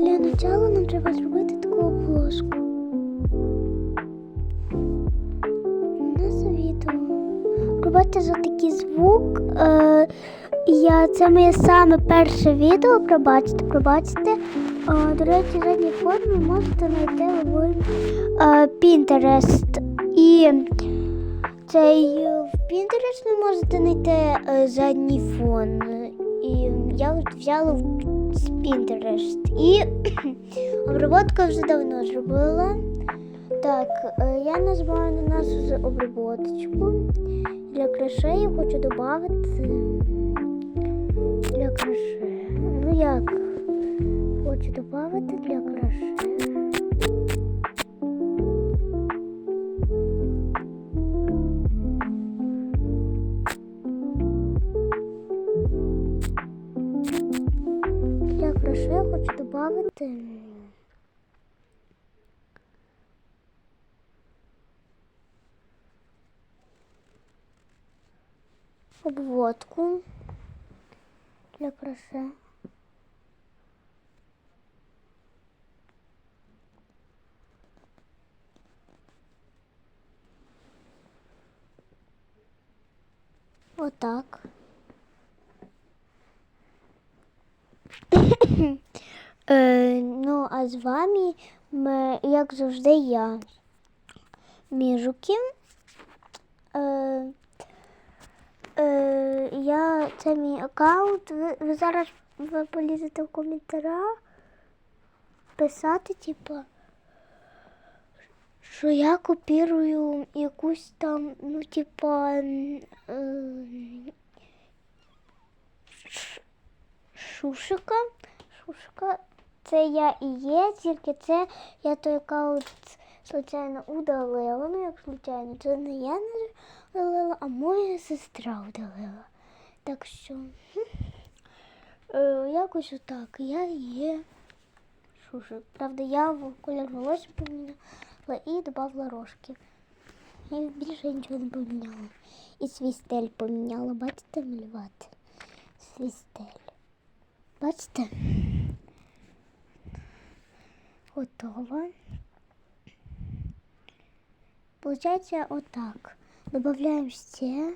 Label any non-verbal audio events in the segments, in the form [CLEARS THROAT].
Для начала нам треба зробити таку обложку. У нас відео. Пробачте за такий звук. Е, я, це моє саме перше відео. Пробачте, пробачте. Е, до речі, задній фон ви можете знайти в е, Pinterest. І цей е, в Pinterest ви можете знайти е, задній фон. І я взяла з Pinterest. І [CLEARS THROAT] обробка вже давно зробила. Так, е, я назвала на нас обработочку. Для краше хочу додати для краше. Ну як? Хочу додати для краше. Для краше я хочу додати. обводку для краше. Отак. Е, ну, а з вами, ми, як завжди, я. Міжуки. Е, Е, я це мій аккаунт. Ви, ви зараз ви полізете в коментарях писати, типу, що я копірую якусь там, ну, типа, е, шушика. Шушика. Це я і є, тільки це я той аккаунт случайно удалила. Ну, як случайно, це не я не удалила, а моя сестра удалила. Так що е, якось отак. Я є шушик. Правда, я в колір волосся поміняла і додала рожки. Я більше нічого не поміняла. І свій стиль поміняла. Бачите, малювати? Свій стиль. Бачите? Готово. Получається отак. Добавляємо Добавляем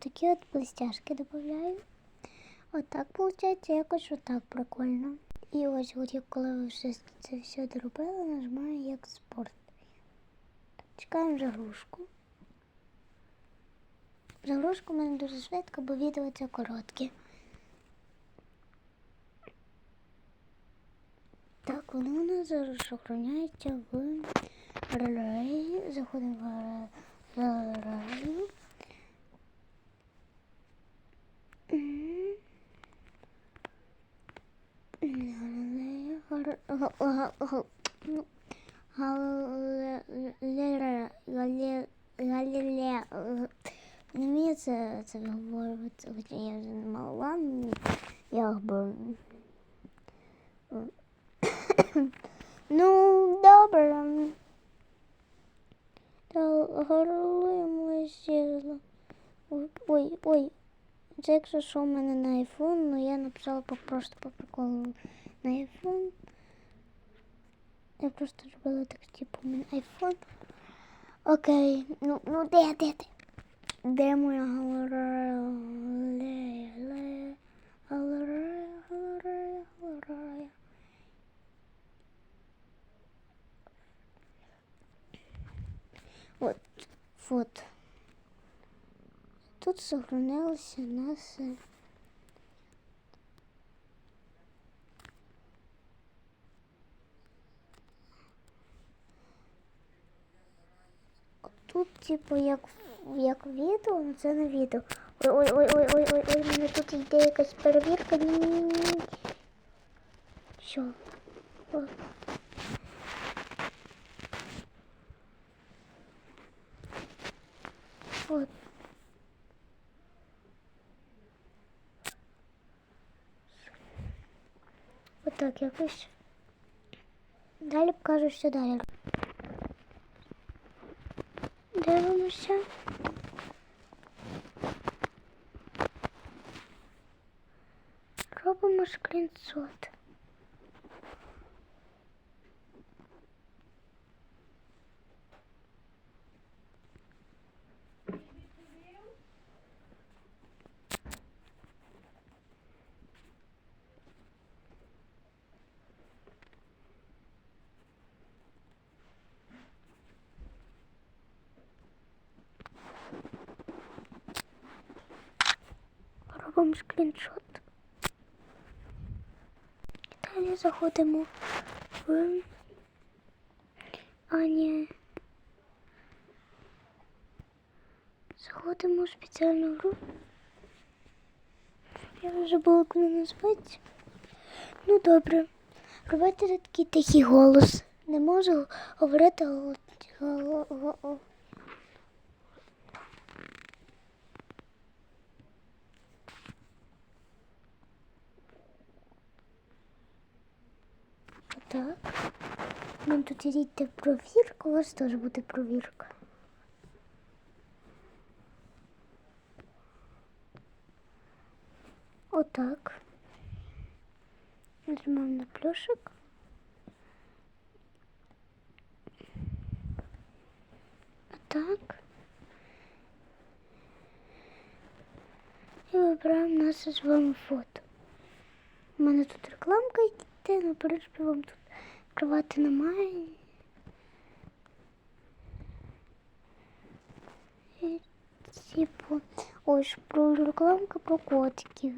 такие вот блестяшки добавляю. Вот так получается якось отак прикольно. І ось от як коли ви вже це все доробили, нажимаю експорт. Чекаємо заглушку. Заглушку в мене дуже швидко, бо відео це коротке. Так, воно у нас зараз охороняється в галереї. Заходимо в галерею. Вмію це, це хоча я вже не мала, якби. Ну, добре. Та горлимо сіла. Ой, ой. Це якщо що в мене на iPhone, ну я написала по просто по приколу на iPhone. Я просто зробила так, типу, у мене iPhone. Окей, ну, ну де, де, де? Де моя галерея? От, вот. Тут зупинилися нас. Е, тут, типу, як як відео, але це не відео. Ой-ой-ой-ой-ой, ой, у мене тут йде якась перевірка. Ні-ні-ні. Що? О. От. Отак якось. Далі покажу, що далі. Дивимося. Робимо скріншот. Робимо скріншот. Далі заходимо в Ані. Заходимо в спеціальну гру. Я вже забула, як вона. Ну добре. Робити такий тихий голос. Не можу говорити гол- Так. Нам тут йдете провірка, у вас теж буде провірка. Отак. Нажимаємо на плюшик. Отак. І вибираємо наше з вами фото. У мене тут рекламка йде, в вам тут відкривати немає. Типу, ось про рекламка про котиків.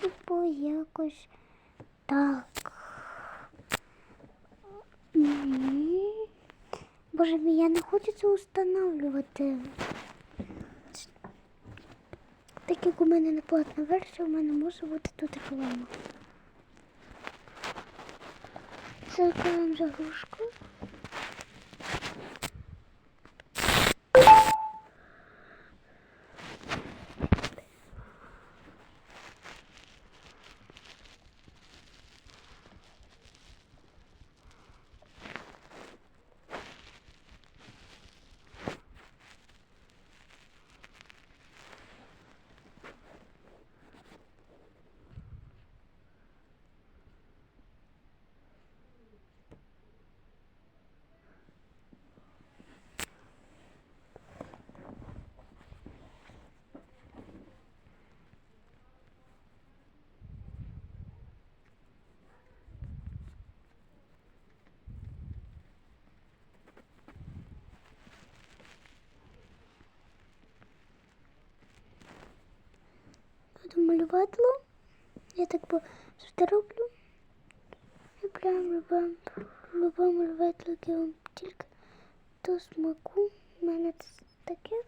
Типу, якось так. Боже мій, я не хочу це встановлювати. Так як у мене не платна версія, у мене може бути тут реклама. Закриваємо заглушку. Буду. Я так бо завжди роблю. І прям як я вам тільки до смаку. У мене це таке.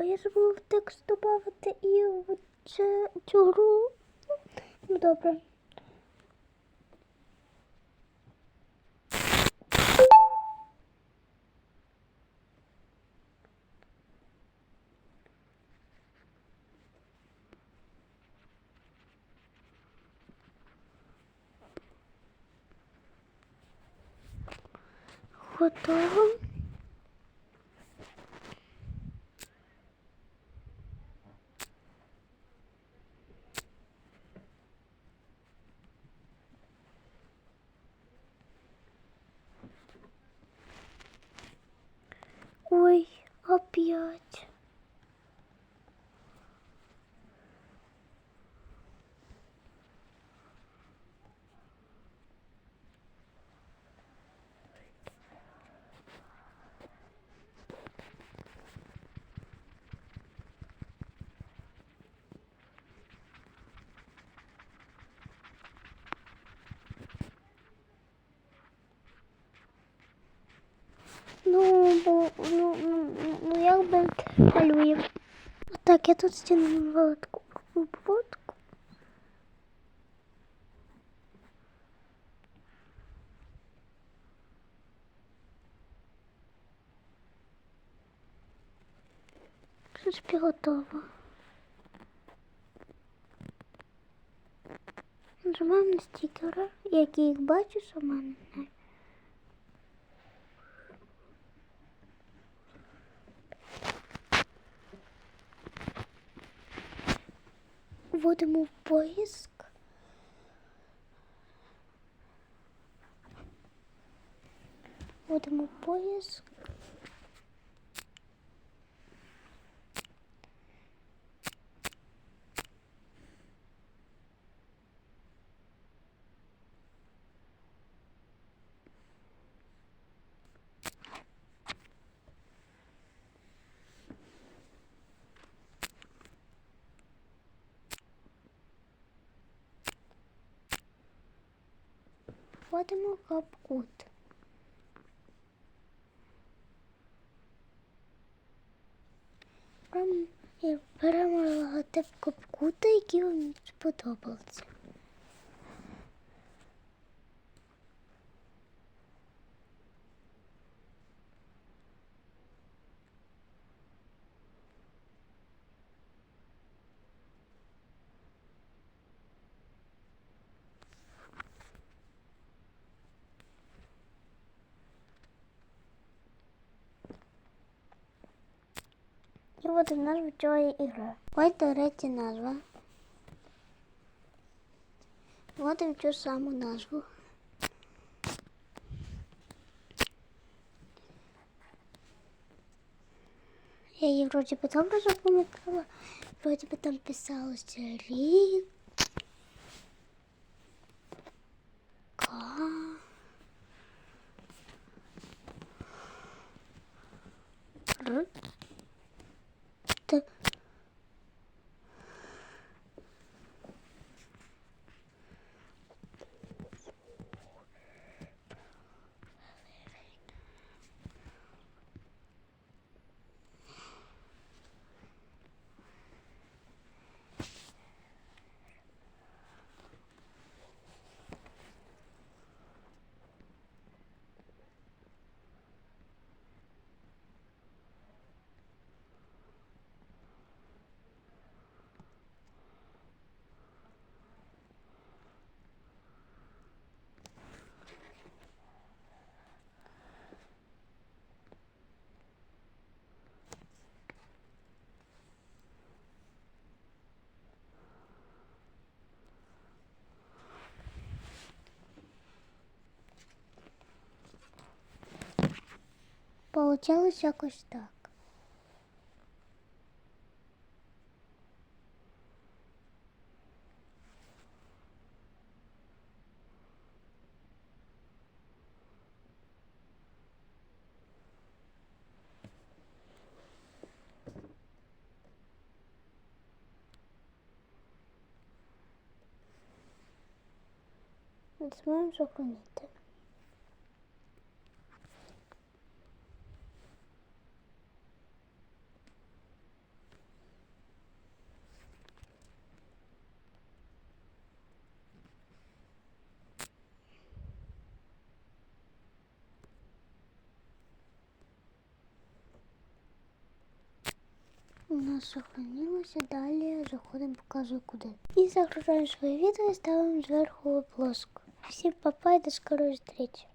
А я забула в текст додати і в цю гру. Ну добре. Готово. Опять. Ну, бо, ну, ну, ну, як би малюємо. Так, я тут стіну володку. Обводку. Принципі, готово. Нажимаємо на стікери, які їх бачу сама не знаю. Вводимо в поиск. Вводимо в поиск. Вводимо капкут. Беремо логотип капкута, який вам сподобався. І от назва цієї ігри. Ось, до речі, назва. Вводимо цю саму назву. Я її вроді би добре запам'ятала. Вроді би там писалося рік. Ка. Р. Получалось якось так. Нажимаємо зупинити. Нас сохранилося, далі заходимо, показую куди. І загружаємо своє відео і ставимо зверху плоску. Всім папа і до скорої зустрічі.